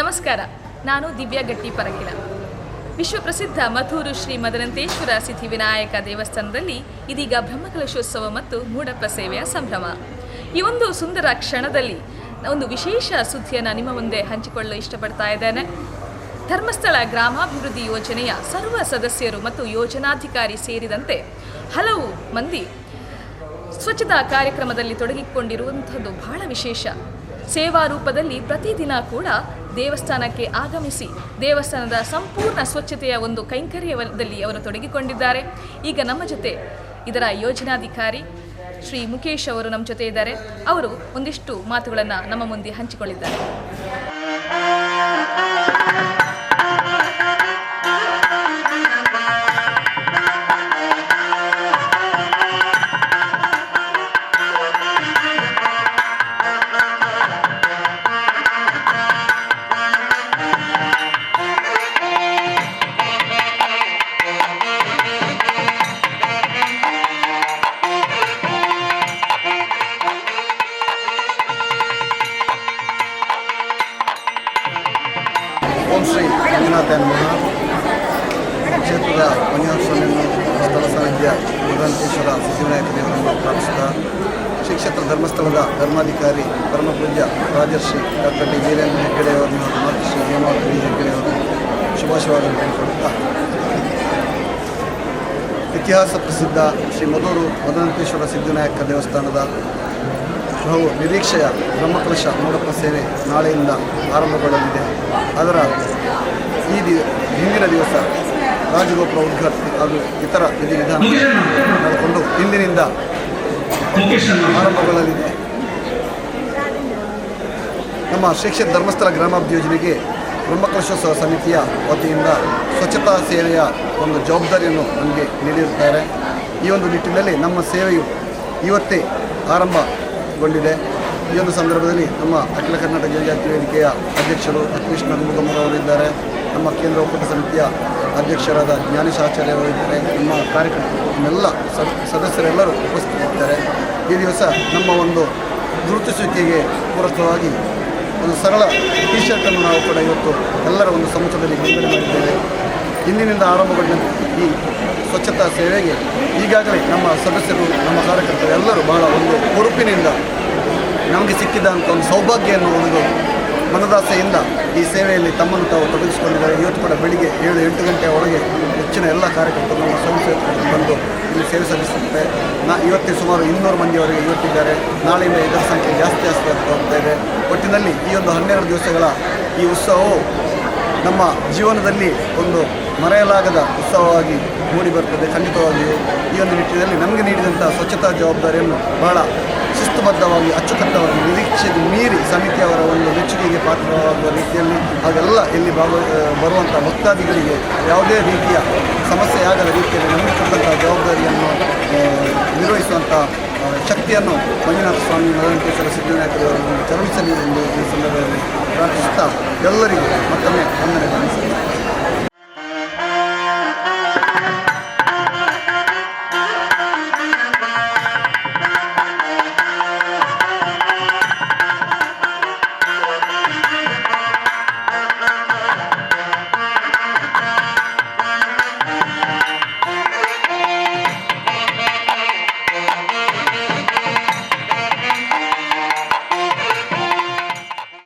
ನಮಸ್ಕಾರ, ನಾನು ದಿವ್ಯಾ ಗಟ್ಟಿ ಪರಗಿಲ ವಿಶ್ವಪ್ರಸಿದ್ಧ ಮಥೂರು ಶ್ರೀ ಮದನಂತೇಶ್ವರ ಸಿದ್ಧಿವಿನಾಯಕ ದೇವಸ್ಥಾನದಲ್ಲಿ ಇದೀಗ ಬ್ರಹ್ಮಕಲಶೋತ್ಸವ ಮತ್ತು ಮೂಡಪ್ಪ ಸೇವೆಯ ಸಂಭ್ರಮ. ಈ ಒಂದು ಸುಂದರ ಕ್ಷಣದಲ್ಲಿ ಒಂದು ವಿಶೇಷ ಸುದ್ದಿಯನ್ನು ನಿಮ್ಮ ಮುಂದೆ ಹಂಚಿಕೊಳ್ಳಲು ಇಷ್ಟಪಡ್ತಾ ಇದ್ದೇನೆ. ಧರ್ಮಸ್ಥಳ ಗ್ರಾಮಾಭಿವೃದ್ಧಿ ಯೋಜನೆಯ ಸರ್ವ ಸದಸ್ಯರು ಮತ್ತು ಯೋಜನಾಧಿಕಾರಿ ಸೇರಿದಂತೆ ಹಲವು ಮಂದಿ ಸ್ವಚ್ಛತಾ ಕಾರ್ಯಕ್ರಮದಲ್ಲಿ ತೊಡಗಿಕೊಂಡಿರುವಂಥದ್ದು ಬಹಳ ವಿಶೇಷ. ಸೇವಾ ರೂಪದಲ್ಲಿ ಪ್ರತಿದಿನ ಕೂಡ ದೇವಸ್ಥಾನಕ್ಕೆ ಆಗಮಿಸಿ ದೇವಸ್ಥಾನದ ಸಂಪೂರ್ಣ ಸ್ವಚ್ಛತೆಯ ಒಂದು ಕೈಂಕರ್ಯದಲ್ಲಿ ಅವರು ತೊಡಗಿಕೊಂಡಿದ್ದಾರೆ. ಈಗ ನಮ್ಮ ಜೊತೆ ಇದರ ಯೋಜನಾಧಿಕಾರಿ ಶ್ರೀ ಮುಖೇಶ್ ಅವರು ನಮ್ಮ ಜೊತೆ ಇದ್ದಾರೆ. ಅವರು ಒಂದಿಷ್ಟು ಮಾತುಗಳನ್ನು ನಮ್ಮ ಮುಂದೆ ಹಂಚಿಕೊಂಡಿದ್ದಾರೆ. ಓಂ ಶ್ರೀ ಮಂಜುನಾಥ ನಮಃ ಕ್ಷೇತ್ರದ ಮಂಜುನಾಥ ಸ್ವಾಮಿಯನ್ನು ಸ್ಥಳ ಸಾನ್ನಿಧ್ಯ ಮುರುಘಾಂತೇಶ್ವರ ಸಿದ್ಧಿವಿನಾಯಕ ದೇವರನ್ನು ಪ್ರಾರ್ಥಿಸಿದ ಶ್ರೀ ಕ್ಷೇತ್ರ ಧರ್ಮಸ್ಥಳದ ಧರ್ಮಾಧಿಕಾರಿ ಪರಮಪೂಜ್ಯ ರಾಜರ್ಷಿ ಡಾಕ್ಟರ್ ಡಿ ವೀರೇಂದ್ರ ಹೆಗ್ಗಡೆಯವರನ್ನು ಮತ್ತು ಶ್ರೀ ಹೇಮಾವತಿ ಹೆಗ್ಗಡೆಯವರು ಶುಭಾಶಯವಾಗಿ ಹೇಳಿಕೊಡುತ್ತಾ ಇತಿಹಾಸ ಪ್ರಸಿದ್ಧ ಶ್ರೀ ಮಧೂರು ಮದನಂತೇಶ್ವರ ಸಿದ್ಧಿವಿನಾಯಕ ದೇವಸ್ಥಾನದ ಬಹು ನಿರೀಕ್ಷೆಯ ಬ್ರಹ್ಮಕಲಶ ಮೂಡಪ್ಪ ಸೇವೆ ನಾಳೆಯಿಂದ ಆರಂಭಗೊಳ್ಳಲಿದೆ. ಅದರ ಈ ದಿ, ಹಿಂದಿನ ದಿವಸ ರಾಜಗೋಪುರ ಉದ್ಘಾಟನೆ ಹಾಗೂ ಇತರ ವಿಧಿವಿಧಾನ ನಡೆದುಕೊಂಡು ಇಂದಿನಿಂದ ಆರಂಭಗೊಳ್ಳಲಿದೆ. ನಮ್ಮ ಶ್ರೀಕ್ಷೇತ್ರ ಧರ್ಮಸ್ಥಳ ಗ್ರಾಮಾಭಿವೃದ್ಧಿ ಯೋಜನೆಗೆ ಬ್ರಹ್ಮಕಲಶೋತ್ಸವ ಸಮಿತಿಯ ವತಿಯಿಂದ ಸ್ವಚ್ಛತಾ ಸೇವೆಯ ಒಂದು ಜವಾಬ್ದಾರಿಯನ್ನು ನಮಗೆ ನೀಡಿರುತ್ತಾರೆ. ಈ ಒಂದು ನಿಟ್ಟಿನಲ್ಲಿ ನಮ್ಮ ಸೇವೆಯು ಇವತ್ತೇ ಆರಂಭಗೊಂಡಿದೆ ಈ ಒಂದು ಸಂದರ್ಭದಲ್ಲಿ ನಮ್ಮ ಅಖಿಲ ಕರ್ನಾಟಕ ಜನಜಾತಿ ವೇದಿಕೆಯ ಅಧ್ಯಕ್ಷರು ಅಖಿಲೇಶ್ ಅವರು ಇದ್ದಾರೆ. ನಮ್ಮ ಕೇಂದ್ರ ಒಕ್ಕೂಟ ಸಮಿತಿಯ ಅಧ್ಯಕ್ಷರಾದ ಜ್ಞಾನೇಶ್ ಆಚಾರ್ಯ ಅವರು ಇದ್ದಾರೆ. ನಮ್ಮ ಕಾರ್ಯಕರ್ತರೆಲ್ಲ ಸದಸ್ಯರೆಲ್ಲರೂ ಉಪಸ್ಥಿತರಿದ್ದಾರೆ. ಈ ದಿವಸ ನಮ್ಮ ಒಂದು ಗುರುತಿಸುವಿಕೆಗೆ ಪೂರಕವಾಗಿ ಒಂದು ಸರಳ ಟಿ ಶರ್ಟನ್ನು ನಾವು ಕೂಡ ಇವತ್ತು ಎಲ್ಲರ ಒಂದು ಸಮ್ಮುಖದಲ್ಲಿ ಬಿಡುಗಡೆ ಮಾಡಿದ್ದೇವೆ. ಇಂದಿನಿಂದ ಆರಂಭಗೊಂಡಂತೆ ಈ ಸ್ವಚ್ಛತಾ ಸೇವೆಗೆ ಈಗಾಗಲೇ ನಮ್ಮ ಸದಸ್ಯರು, ನಮ್ಮ ಕಾರ್ಯಕರ್ತರು ಎಲ್ಲರೂ ಬಹಳ ಒಂದು ಹುರುಪಿನಿಂದ ನಮಗೆ ಸಿಕ್ಕಿದಂಥ ಒಂದು ಸೌಭಾಗ್ಯವನ್ನು ಒಂದು ಮನದಾಸೆಯಿಂದ ಈ ಸೇವೆಯಲ್ಲಿ ತಮ್ಮನ್ನು ತಾವು ತೊಡಗಿಸಿಕೊಂಡಿದ್ದಾರೆ. ಇವತ್ತು ಕೂಡ ಬೆಳಿಗ್ಗೆ ಏಳು ಎಂಟು ಗಂಟೆಯ ಒಳಗೆ ಹೆಚ್ಚಿನ ಎಲ್ಲ ಕಾರ್ಯಕರ್ತರು ನಮ್ಮ ಸಂಸ್ಥೆ ಬಂದು ಇಲ್ಲಿ ಸೇವೆ ಸಲ್ಲಿಸುತ್ತೆ ನಾ ಇವತ್ತೇ ಸುಮಾರು ಇನ್ನೂರು ಮಂದಿಯವರೆಗೆ ಇವತ್ತಿದ್ದಾರೆ. ನಾಳೆಯಿಂದ ಇದರ ಸಂಖ್ಯೆ ಜಾಸ್ತಿ ಜಾಸ್ತಿ ಆಗ್ತಾ ಇದೆ. ಒಟ್ಟಿನಲ್ಲಿ ಈ ಒಂದು ಹನ್ನೆರಡು ದಿವಸಗಳ ಈ ಉತ್ಸವವು ನಮ್ಮ ಜೀವನದಲ್ಲಿ ಒಂದು ಮರೆಯಲಾಗದ ಉತ್ಸವವಾಗಿ ಮೂಡಿ ಬರ್ತದೆ. ಖಂಡಿತವಾಗಿಯೂ ಈ ಒಂದು ನಿಟ್ಟಿನಲ್ಲಿ ನಮಗೆ ನೀಡಿದಂಥ ಸ್ವಚ್ಛತಾ ಜವಾಬ್ದಾರಿಯನ್ನು ಬಹಳ ಶಿಸ್ತುಬದ್ಧವಾಗಿ ಅಚ್ಚುಕಟ್ಟವಾಗಿ ನಿರೀಕ್ಷೆ ಮೀರಿ ಸಮಿತಿಯವರ ಒಂದು ಮೆಚ್ಚುಗೆಗೆ ಪಾತ್ರವಾಗುವ ರೀತಿಯಲ್ಲಿ ಹಾಗೆಲ್ಲ ಇಲ್ಲಿ ಭಾಗ ಬರುವಂಥ ಭಕ್ತಾದಿಗಳಿಗೆ ಯಾವುದೇ ರೀತಿಯ ಸಮಸ್ಯೆಯಾಗದ ರೀತಿಯಲ್ಲಿ ನಮಗೆ ಕೊಟ್ಟಂಥ ಜವಾಬ್ದಾರಿಯನ್ನು ನಿರ್ವಹಿಸುವಂಥ ಶಕ್ತಿಯನ್ನು ಮಂಜುನಾಥ ಸ್ವಾಮಿ ಮದನಕೇಶ್ವರ ಸಿದ್ಧವಿನಾಯಕರವರು ಚರಣಿಸಲಿ ಎಂದು ಈ ಸಂದರ್ಭದಲ್ಲಿ ಪ್ರಾರ್ಥಿಸುತ್ತಾ ಎಲ್ಲರಿಗೂ ಮತ್ತೊಮ್ಮೆ ವಂದನೆ ಸಲ್ಲಿಸುತ್ತೇನೆ.